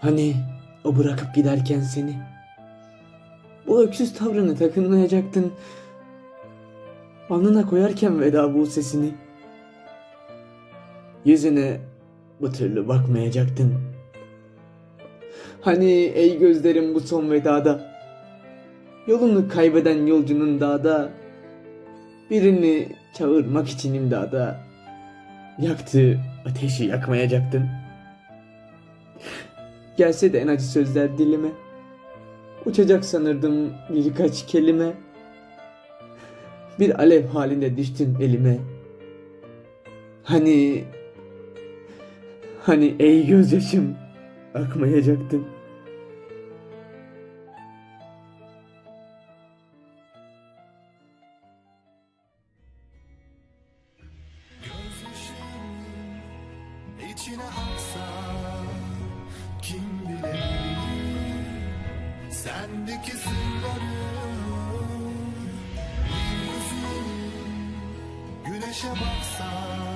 Hani o bırakıp giderken seni. Bu öksüz tavrını takınmayacaktın. Alnına koyarken veda bu sesini. Yüzüne bu türlü bakmayacaktın. Hani ey gözlerim bu son vedada. Yolunu kaybeden yolcunun dağda. Birini çağırmak için imdada. Yaktı ateşi yakmayacaktın. Gelse de en acı sözler dilime. Uçacak sanırdım birkaç kelime. Bir alev halinde düştün elime. Hani hani ey gözyaşım akmayacaktın. İçine aksa Sendeki sırları bir yüzün Güneşe baksa